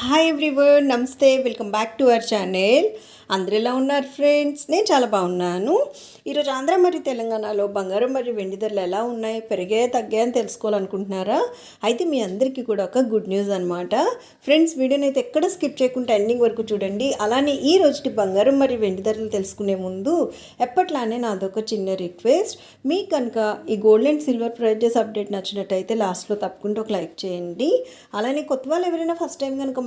Hi everyone నమస్తే welcome back to our channel అందరు ఎలా ఉన్నారు ఫ్రెండ్స్ నేను చాలా బాగున్నాను. ఈరోజు ఆంధ్ర మరియు తెలంగాణలో బంగారం మరియు వెండి ధరలు ఎలా ఉన్నాయి పెరిగే తగ్గాయని తెలుసుకోవాలనుకుంటున్నారా? అయితే మీ అందరికీ కూడా ఒక గుడ్ న్యూస్ అనమాట ఫ్రెండ్స్ వీడియోని అయితే ఎక్కడ స్కిప్ చేయకుండా ఎండింగ్ వరకు చూడండి. అలానే ఈ రోజుకి బంగారం మరియు వెండి ధరలు తెలుసుకునే ముందు ఎప్పట్లానే నాదొక చిన్న రిక్వెస్ట్ మీకు కనుక ఈ gold and silver prices update నచ్చినట్టయితే లాస్ట్లో తప్పకుండా ఒక లైక్ చేయండి. అలానే కొత్త వాళ్ళు ఎవరైనా ఫస్ట్ టైం కనుక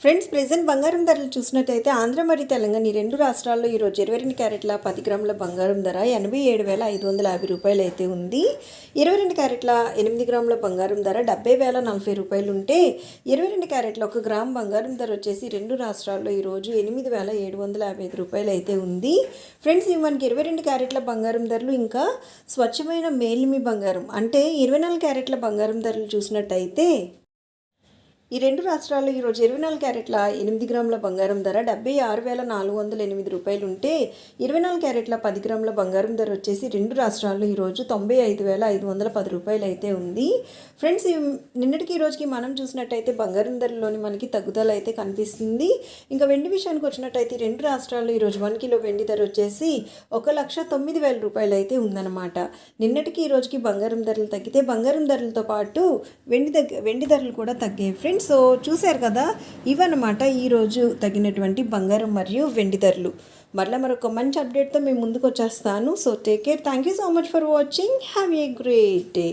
ఫ్రెండ్స్ ప్రెసెంట్ బంగారం ధరలు చూసినట్టయితే ఆంధ్ర మరియు తెలంగాణ ఈ రెండు రాష్ట్రాల్లో ఈరోజు ఇరవై రెండు క్యారెట్ల పది గ్రాముల బంగారం ధర ఎనభై ఏడు వేల ఐదు వందల యాభై రూపాయలు అయితే ఉంది. ఇరవై రెండు క్యారెట్ల ఎనిమిది గ్రాముల బంగారం ధర డెబ్బై వేల నలభై రూపాయలు ఉంటే ఇరవై రెండు క్యారెట్ల ఒక గ్రామ్ బంగారం ధర వచ్చేసి రెండు రాష్ట్రాల్లో ఈరోజు ఎనిమిది వేల ఏడు వందల యాభై ఐదు రూపాయలు అయితే ఉంది. ఫ్రెండ్స్ ఇవి మనకి ఇరవై రెండు క్యారెట్ల బంగారం ధరలు ఇంకా స్వచ్ఛమైన మేలిమి బంగారం అంటే ఇరవై నాలుగు క్యారెట్ల బంగారం ధరలు చూసినట్టయితే ఈ రెండు రాష్ట్రాల్లో ఈరోజు ఇరవై నాలుగు క్యారెట్ల ఎనిమిది గ్రాముల బంగారం ధర డెబ్బై ఆరు వేల నాలుగు వందల ఎనిమిది రూపాయలు ఉంటే ఇరవై నాలుగు క్యారెట్ల పది గ్రాముల బంగారం ధర వచ్చేసి రెండు రాష్ట్రాల్లో ఈరోజు తొంభై ఐదు వేల ఐదు వందల పది రూపాయలు అయితే ఉంది. ఫ్రెండ్స్ నిన్నటికి ఈ రోజుకి మనం చూసినట్టయితే బంగారం ధరలోని మనకి తగ్గుదల అయితే కనిపిస్తుంది. ఇంకా వెండి విషయానికి వచ్చినట్టయితే రెండు రాష్ట్రాల్లో ఈరోజు వన్ కిలో వెండి ధర వచ్చేసి ఒక లక్ష తొమ్మిది వేల రూపాయలు అయితే ఉందన్నమాట. నిన్నటికి ఈ రోజుకి బంగారం ధరలు తగ్గితే బంగారం ధరలతో పాటు వెండి దగ్గర వెండి ధరలు కూడా తగ్గాయి. ఫ్రెండ్స్ సో చూశారు కదా? ఇవన్నమాట ఈరోజు తగినటువంటి బంగారం మరియు వెండి ధరలు. మరలా మరొక మంచి అప్డేట్తో మేము ముందుకు వచ్చేస్తాను so take care thank you so much for watching have a great day